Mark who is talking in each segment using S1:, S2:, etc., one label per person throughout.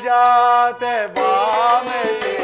S1: जाते बाम से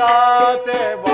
S1: जाते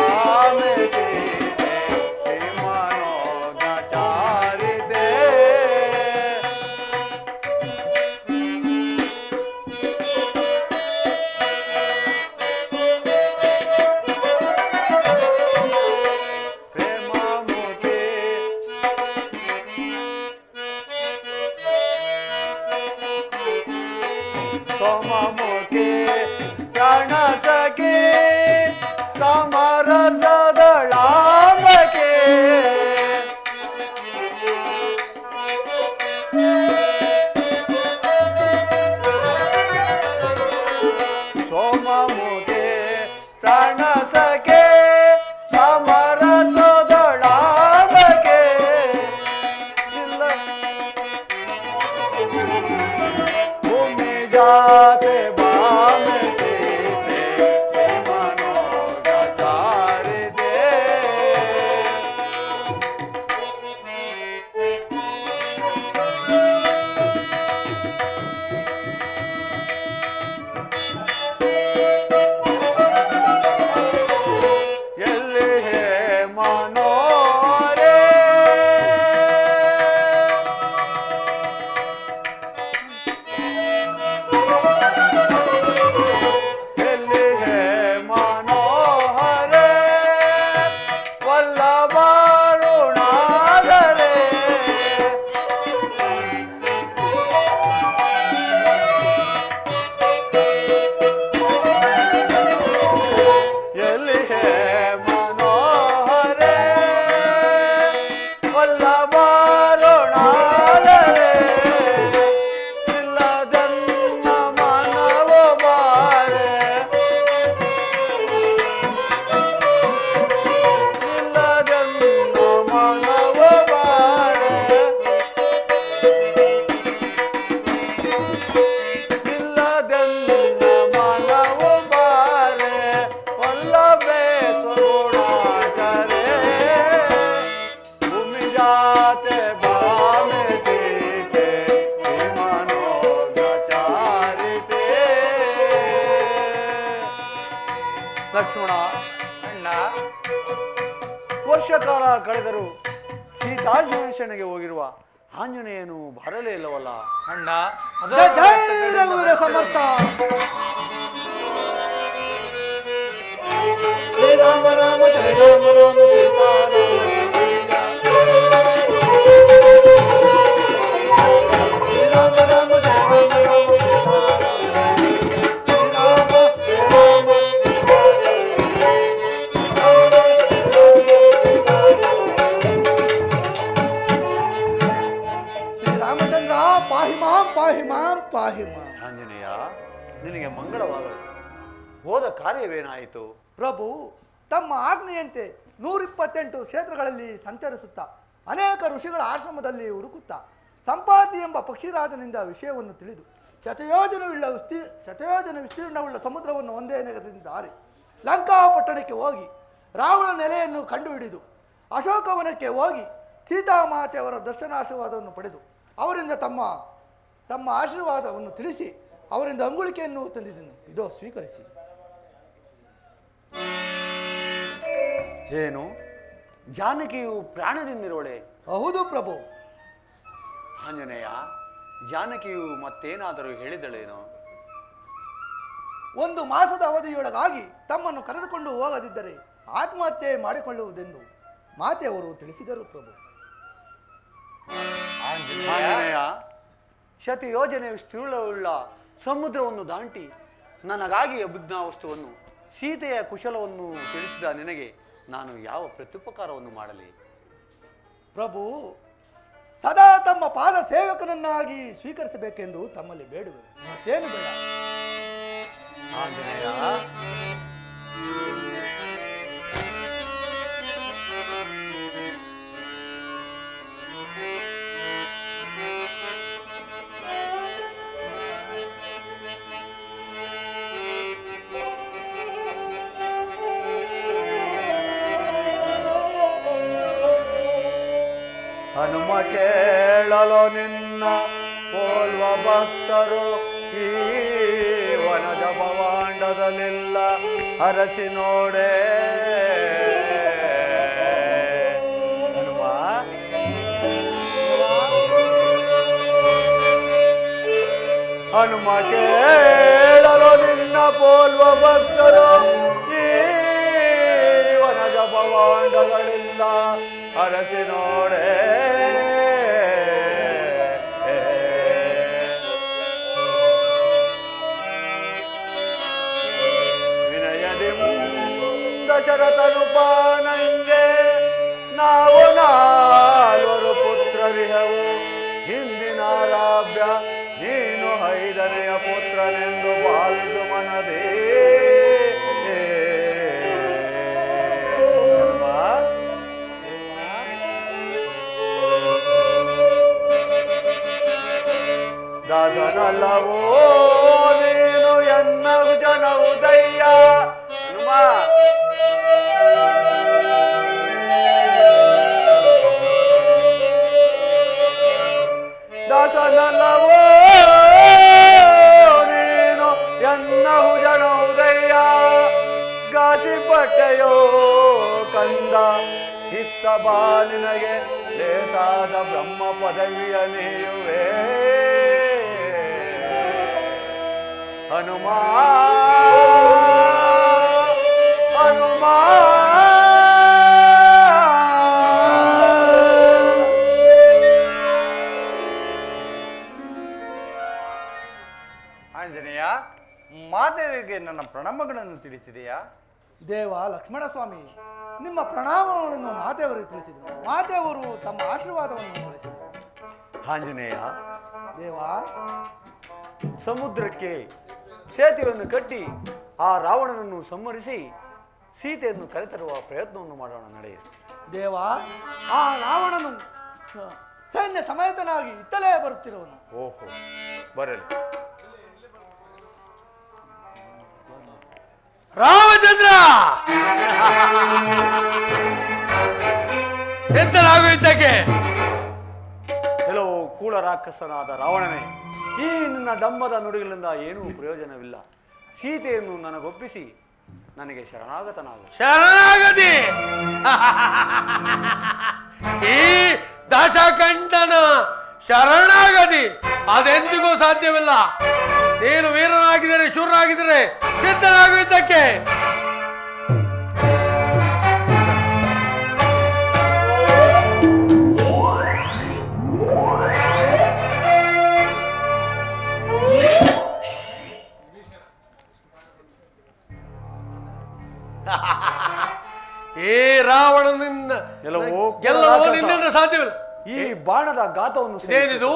S1: ಲಕ್ಷ್ಮಣ
S2: ಅಣ್ಣ.
S1: ವರ್ಷ ಕಾಲ ಕಳೆದರೂ ಸೀತಾನ್ವೇಷಣೆಗೆ ಹೋಗಿರುವ ಆಂಜನೇಯನು ಬರಲೇ ಇಲ್ಲವಲ್ಲ.
S2: ಅಣ್ಣ
S3: ಜಯ ಜಯ ರಾಮ ಸಮರ್ಥ. ಶ್ರೀರಾಮ ರಾಮ ಜಯ ರಾಮ ರಾಮ. ಪಾಹಿ ಮಾಂ ಪಾಹಿ ಮಾಂ ಪಾಹಿ ಮಾಂ
S1: ಆಂಜನೇಯ ನಿನಗೆ ಮಂಗಳವಾಗಲಿ ಹೋದ ಕಾರ್ಯವೇನಾಯಿತು?
S3: ಪ್ರಭು ತಮ್ಮ ಆಜ್ಞೆಯಂತೆ ನೂರಿಪ್ಪತ್ತೆಂಟು ಕ್ಷೇತ್ರಗಳಲ್ಲಿ ಸಂಚರಿಸುತ್ತಾ ಅನೇಕ ಋಷಿಗಳ ಆಶ್ರಮದಲ್ಲಿ ಹುಡುಕುತ್ತಾ ಸಂಪಾತಿ ಎಂಬ ಪಕ್ಷಿರಾಜನಿಂದ ವಿಷಯವನ್ನು ತಿಳಿದು ಶತಯೋಜನವುಳ್ಳ ವಿಸ್ತೀ ಶತಯೋಜನ ವಿಸ್ತೀರ್ಣವುಳ್ಳ ಸಮುದ್ರವನ್ನು ಒಂದೇ ನೆಗದಿಂದ ಹಾರಿ ಲಂಕಾಪಟ್ಟಣಕ್ಕೆ ಹೋಗಿ ರಾವಣ ನೆಲೆಯನ್ನು ಕಂಡುಹಿಡಿದು ಅಶೋಕವನಕ್ಕೆ ಹೋಗಿ ಸೀತಾಮಾತೆಯವರ ದರ್ಶನಾಶೀರ್ವಾದವನ್ನು ಪಡೆದು ಅವರಿಂದ ತಮ್ಮ ತಮ್ಮ ಆಶೀರ್ವಾದವನ್ನು ತಿಳಿಸಿ ಅವರಿಂದ ಅಂಗುಳಿಕೆಯನ್ನು ತಂದಿದ್ದನು. ಇದೋ ಸ್ವೀಕರಿಸಿ.
S1: ಏನು? ಜಾನಕಿಯು ಪ್ರಾಣದಿಂದಿರೋಳೆ
S3: ಹೌದು ಪ್ರಭು.
S1: ಆಂಜನೇಯ ಜಾನಕಿಯು ಮತ್ತೇನಾದರೂ ಹೇಳಿದಳೇನೋ?
S3: ಒಂದು ಮಾಸದ ಅವಧಿಯೊಳಗಾಗಿ ತಮ್ಮನ್ನು ಕರೆದುಕೊಂಡು ಹೋಗದಿದ್ದರೆ ಆತ್ಮಹತ್ಯೆ ಮಾಡಿಕೊಳ್ಳುವುದೆಂದು ಮಾತೆಯವರು ತಿಳಿಸಿದರು ಪ್ರಭು.
S2: ಆಂಜನೇಯ
S1: ಆಂಜನೇಯ ಶತಿ ಯೋಜನೆ ವಿಸ್ತೀರ್ಣವುಳ್ಳ ಸಮುದ್ರವನ್ನು ದಾಟಿ ನನಗಾಗಿ ಅಭಿಜ್ಞಾ ವಸ್ತುವನ್ನು ಸೀತೆಯ ಕುಶಲವನ್ನು ತಿಳಿಸಿದ ನಿನಗೆ ನಾನು ಯಾವ ಪ್ರತ್ಯುಪಕಾರವನ್ನು ಮಾಡಲಿ?
S3: ಪ್ರಭು ಸದಾ ತಮ್ಮ ಪಾದ ಸೇವಕನನ್ನಾಗಿ ಸ್ವೀಕರಿಸಬೇಕೆಂದು ತಮ್ಮಲ್ಲಿ ಬೇಡುವೆ ಮತ್ತೇನು ಬೇಡ?
S1: ಆಂಜನೇಯ ಹನುಮ ಕೇಳಲು ನಿನ್ನ ಹೋಲ್ವ ಭಕ್ತರು ಈ ವನಜ ಭವಾಂಡದಲ್ಲಿಲ್ಲ. ಹರಸಿ ನೋಡೆ. ಹನುಮ. ಹನುಮ ಕೇಳಲು ನಿನ್ನ ಪೋಲ್ವ ಭಕ್ತರು ಈ ವನಜ ಭವಾಂಡಗಳಿಲ್ಲ ಹರಸಿ ನೋಡೆ. ದಶರಥನು ತಲುಪಾನಂಗೆ ನಾವು ನಾಲ್ವರು ಹಿಂದಿನ ರಾಭ್ಯ ನೀನು ಐದನೆಯ ಪುತ್ರನೆಂದು ಭಾವಿಸು ಮನದೇ. ದಾಸನಲ್ಲವೋ, ನೀನು ಎನ್ನ ಜನ ಉದಯ್ಯ ಹನುಮ. ದಾಸನಲ್ಲವೋ ನೀನು ಎನ್ನಹು ಜನ ಉದಯ್ಯ ಗಾಸಿ ಬಟ್ಟೆಯೋ ಕಂದ, ಇತ್ತ ಬಾ ನಿನಗೆ ಲೇಸಾದ ಬ್ರಹ್ಮ ಪದವಿಯ ನೀಯುವೆ ಹನುಮಾನ್. ಹನುಮ
S2: ಆಂಜನೇಯ ಮಾದರಿಗೆ ನನ್ನ ಪ್ರಣಾಮಗಳನ್ನು ತಿಳಿಸಿದೆಯಾ?
S3: ದೇವ ಲಕ್ಷ್ಮಣ ಸ್ವಾಮಿ ನಿಮ್ಮ ಪ್ರಣಾಮಗಳನ್ನು ಮಾತೆಯವರು ತಿಳಿಸಿದರು. ಮಾತೆಯವರು ತಮ್ಮ ಆಶೀರ್ವಾದವನ್ನು ಹೊರಡಿಸಿದರು
S1: ಆಂಜನೇಯ
S3: ದೇವ
S1: ಸಮುದ್ರಕ್ಕೆ ಸೇತುವೆಯನ್ನು ಕಟ್ಟಿ ಆ ರಾವಣನನ್ನು ಸಂಹರಿಸಿ ಸೀತೆಯನ್ನು ಕರೆತರುವ ಪ್ರಯತ್ನವನ್ನು ಮಾಡೋಣ ನಡೆಯಿರಿ.
S3: ದೇವ ಆ ರಾವಣನು ಸೈನ್ಯ ಸಮೇತನಾಗಿ ಇತ್ತಲೇ ಬರುತ್ತಿರುವನು.
S1: ಓಹೋ ಬರಲಿ.
S4: ರಾಮಚಂದ್ರ! ಸಿದ್ಧರಾಗುವುದಕ್ಕೆ
S1: ಕೆಲವು ಕೂಳ ರಾಕ್ಷಸನಾದ ರಾವಣನೇ ಈ ನಿನ್ನ ಡಂಬದ ನುಡಿಗಳಿಂದ ಏನೂ ಪ್ರಯೋಜನವಿಲ್ಲ. ಸೀತೆಯನ್ನು ನನಗೊಪ್ಪಿಸಿ ನನಗೆ ಶರಣಾಗತನಾಗು.
S4: ಶರಣಾಗತಿ! ಈ ದಶಕಂಠನ ಶರಣಾಗತಿ ಅದೆಂದಿಗೂ ಸಾಧ್ಯವಿಲ್ಲ. ನೀನು ವೀರನಾಗಿದ್ದರೆ ಶೂರನಾಗಿದ್ದರೆ ಸಿದ್ಧನಾಗುವುದಕ್ಕೆ ಏ ರಾವಣನಿಂದ ಗೆಲ್ಲವು
S1: ರಾಕ್ಷಸ.
S4: ನಿನ್ನಿಂದ ಸಾಧ್ಯವಿಲ್ಲ.
S1: ಈ ಬಾಣದ ಗಾತವನ್ನು
S4: ಸೇರಿದು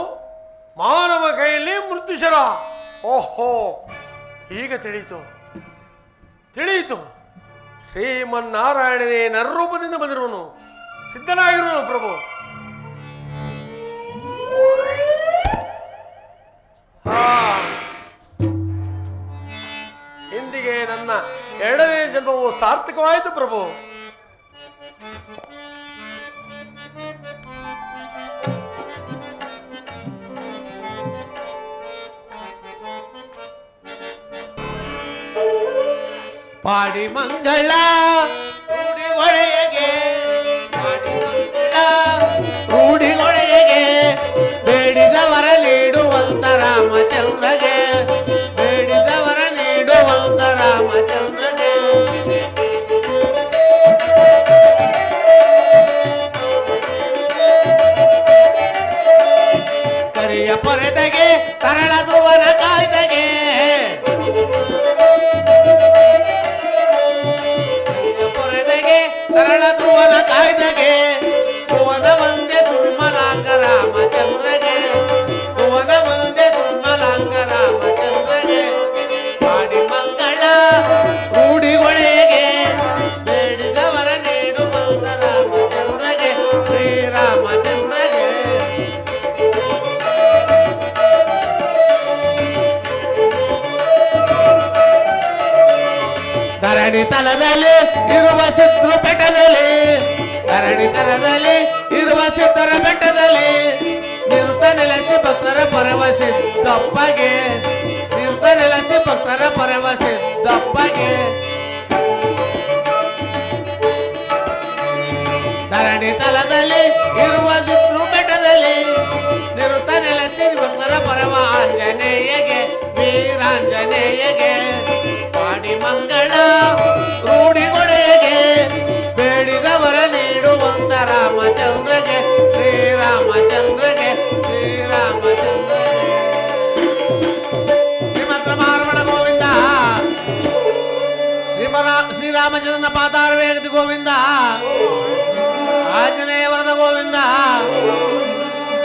S4: ಮಾನವ ಕೈಯಲ್ಲಿ ಮೃತ್ಯುಶರ. ಓಹೋ ಈಗ ತಿಳಿಯಿತು. ತಿಳಿಯಿತು. ಶ್ರೀಮನ್ನಾರಾಯಣನೇ ನರರೂಪದಿಂದ ಬಂದಿರುವನು. ಸಿದ್ಧನಾಗಿರುವನು ಪ್ರಭು. ಇಂದಿಗೆ ನನ್ನ ಎರಡನೇ ಜನ್ಮವು ಸಾರ್ಥಕವಾಯಿತು ಪ್ರಭು.
S5: ಪಾಡಿ ಮಂಗಳ ರೂಢಿಗೊಳೆಯಗೆ ರೂಢಿಗೊಳೆಯಗೆ ಬೇಡಿದವರ ನೀಡುವಂತ ರಾಮಚಂದ್ರಗೆ ಬೇಡಿದವರ ನೀಡುವಂತ ರಾಮಚಂದ್ರಗೆ ಕರಿಯ ಪೊರೆದಗೆ ತರಳ ಧ್ರುವನ ಕಾಯ್ದಗೆ ಧರಣಿ ತಲದಲ್ಲಿ ಇರುವ ಸಿದ್ರು ಬೆಟ್ಟದಲ್ಲಿ ಧರಣಿ ತಲದಲ್ಲಿ ಇರುವ ಸಿದ್ಧರ ಬೆಟ್ಟದಲ್ಲಿ, ನಿರುತ ನೆಲೆಸಿ ಭಕ್ತರ ಪರವಸಿದ್ದಪ್ಪಗೆ ನಿರುತ ನೆಲೆಸಿ ಭಕ್ತರ ಪರವಸಿದ್ದಪ್ಪಗೆ ಧರಣಿ ತಲದಲ್ಲಿ ಇರುವ ಸಿದ್ರು ಬೆಟ್ಟದಲ್ಲಿ ನಿರುತ್ತ ನೆಲೆಸಿ ಭಕ್ತರ ಪರಮ ಆಂಜನೇಯಗೆ, ವೀರಾಂಜನೇಯಗೆ. రామచంద్రకే శ్రీ రామచంద్రకే శ్రీ రామచంద్ర శ్రీమంత్రమారమణ గోవింద. శ్రీమరా శ్రీరామచంద్ర పాతార వేగతి గోవింద. ఆంజనేయ వరద గోవింద.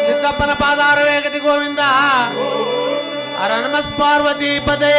S5: సిద్ధప్పన పాదార వేగతి గోవింద. అరణమస్ పార్వతీపదే